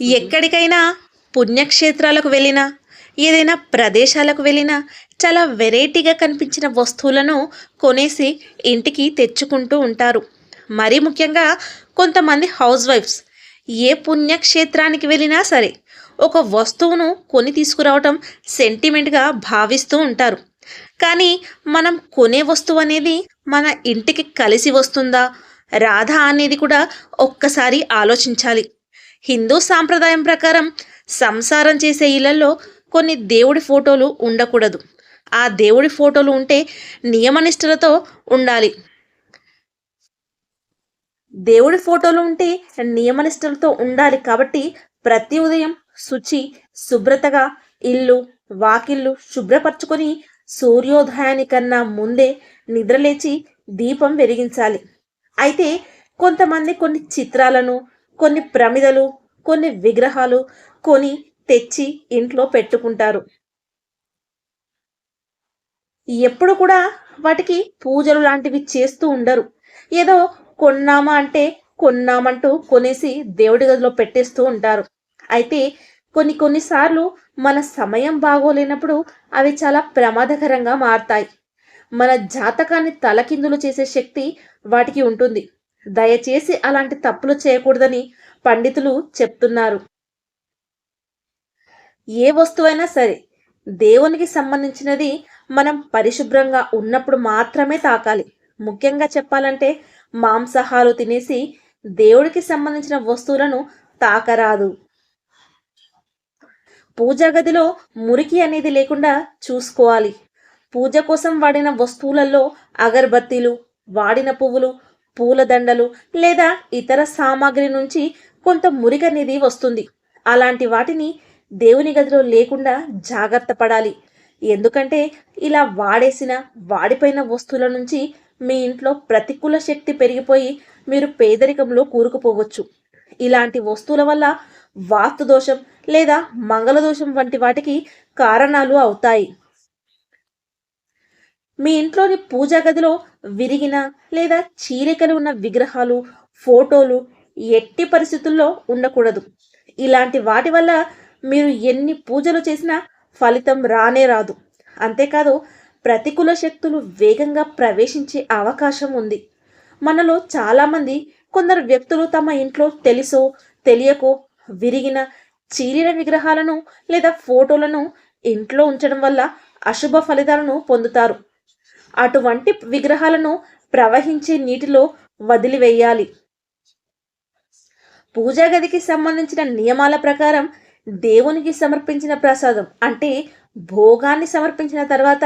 ఎక్కడికైనా పుణ్యక్షేత్రాలకు వెళ్ళినా ఏదైనా ప్రదేశాలకు వెళ్ళినా చాలా వెరైటీగా కనిపించిన వస్తువులను కొనేసి ఇంటికి తెచ్చుకుంటూ ఉంటారు. మరీ ముఖ్యంగా కొంతమంది హౌస్ వైఫ్స్ ఏ పుణ్యక్షేత్రానికి వెళ్ళినా సరే ఒక వస్తువును కొని తీసుకురావటం సెంటిమెంట్గా భావిస్తూ ఉంటారు. కానీ మనం కొనే వస్తువు అనేది మన ఇంటికి కలిసి వస్తుందా? రాధా అనేది కూడా ఒక్కసారి ఆలోచించాలి. హిందూ సాంప్రదాయం ప్రకారం సంసారం చేసే ఇళ్ళలో కొన్ని దేవుడి ఫోటోలు ఉండకూడదు. ఆ దేవుడి ఫోటోలు ఉంటే నియమనిష్టలతో ఉండాలి. దేవుడి ఫోటోలు ఉంటే నియమనిష్టలతో ఉండాలి కాబట్టి ప్రతి ఉదయం శుచి శుభ్రతగా ఇల్లు వాకిళ్ళు శుభ్రపరచుకొని సూర్యోదయానికన్నా ముందే నిద్రలేచి దీపం వెలిగించాలి. అయితే కొంతమంది కొన్ని చిత్రాలను కొన్ని ప్రమిదలు కొన్ని విగ్రహాలు కొని తెచ్చి ఇంట్లో పెట్టుకుంటారు. ఎప్పుడు కూడా వాటికి పూజలు లాంటివి చేస్తూ ఉండరు. ఏదో కొన్నామా అంటే కొన్నామంటూ కొనేసి దేవుడి గదిలో పెట్టేస్తూ ఉంటారు. అయితే కొన్ని కొన్నిసార్లు మన సమయం బాగోలేనప్పుడు అవి చాలా ప్రమాదకరంగా మారతాయి. మన జాతకాన్ని తలకిందులు చేసే శక్తి వాటికి ఉంటుంది. దయచేసి అలాంటి తప్పులు చేయకూడదని పండితులు చెప్తున్నారు. ఏ వస్తువైనా సరే దేవునికి సంబంధించినది మనం పరిశుభ్రంగా ఉన్నప్పుడు మాత్రమే తాకాలి. ముఖ్యంగా చెప్పాలంటే మాంసాహాలు తినేసి దేవుడికి సంబంధించిన వస్తువులను తాకరాదు. పూజా గదిలో మురికి అనేది లేకుండా చూసుకోవాలి. పూజ కోసం వాడిన వస్తువులలో అగరబత్తీలు వాడిన పువ్వులు పూలదండలు లేదా ఇతర సామాగ్రి నుంచి కొంత మురికి అనేది వస్తుంది. అలాంటి వాటిని దేవుని గదిలో లేకుండా జాగ్రత్త పడాలి. ఎందుకంటే ఇలా వాడేసిన వాడిపోయిన వస్తువుల నుంచి మీ ఇంట్లో ప్రతికూల శక్తి పెరిగిపోయి మీరు పేదరికంలో కూరుకుపోవచ్చు. ఇలాంటి వస్తువుల వల్ల వాస్తు దోషం లేదా మంగళదోషం వంటి వాటికి కారణాలు అవుతాయి. మీ ఇంట్లోని పూజా గదిలో విరిగిన లేదా చీలికలు ఉన్న విగ్రహాలు ఫోటోలు ఎట్టి పరిస్థితుల్లో ఉండకూడదు. ఇలాంటి వాటి వల్ల మీరు ఎన్ని పూజలు చేసినా ఫలితం రానే రాదు. అంతేకాదు ప్రతికూల శక్తులు వేగంగా ప్రవేశించే అవకాశం ఉంది. మనలో చాలామంది కొందరు వ్యక్తులు తమ ఇంట్లో తెలుసో తెలియకో విరిగిన చీలిన విగ్రహాలను లేదా ఫోటోలను ఇంట్లో ఉంచడం వల్ల అశుభ ఫలితాలను పొందుతారు. అటువంటి విగ్రహాలను ప్రవహించే నీటిలో వదిలివేయాలి. పూజా గదికి సంబంధించిన నియమాల ప్రకారం దేవునికి సమర్పించిన ప్రసాదం అంటే భోగాన్ని సమర్పించిన తర్వాత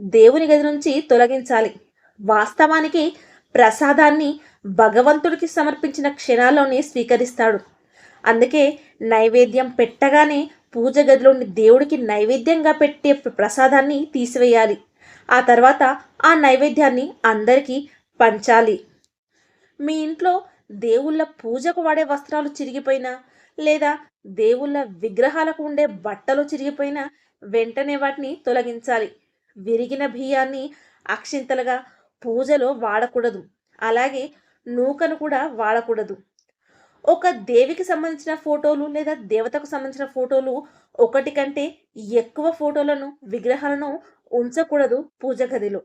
దేవుని గది నుంచి తొలగించాలి. వాస్తవానికి ప్రసాదాన్ని భగవంతుడికి సమర్పించిన క్షణాల్లోనే స్వీకరిస్తాడు. అందుకే నైవేద్యం పెట్టగానే పూజ గదిలోని దేవుడికి నైవేద్యంగా పెట్టే ప్రసాదాన్ని తీసివేయాలి. ఆ తర్వాత ఆ నైవేద్యాన్ని అందరికీ పంచాలి. మీ ఇంట్లో దేవుళ్ళ పూజకు వాడే వస్త్రాలు చిరిగిపోయినా లేదా దేవుళ్ళ విగ్రహాలకు ఉండే బట్టలు చిరిగిపోయినా వెంటనే వాటిని తొలగించాలి. విరిగిన బియ్యాన్ని అక్షింతలుగా పూజలో వాడకూడదు. అలాగే నూకను కూడా వాడకూడదు. ఒక దేవికి సంబంధించిన ఫోటోలు లేదా దేవతకు సంబంధించిన ఫోటోలు ఒకటి కంటే ఎక్కువ ఫోటోలను విగ్రహాలను ఉంచకూడదు పూజ గదిలో.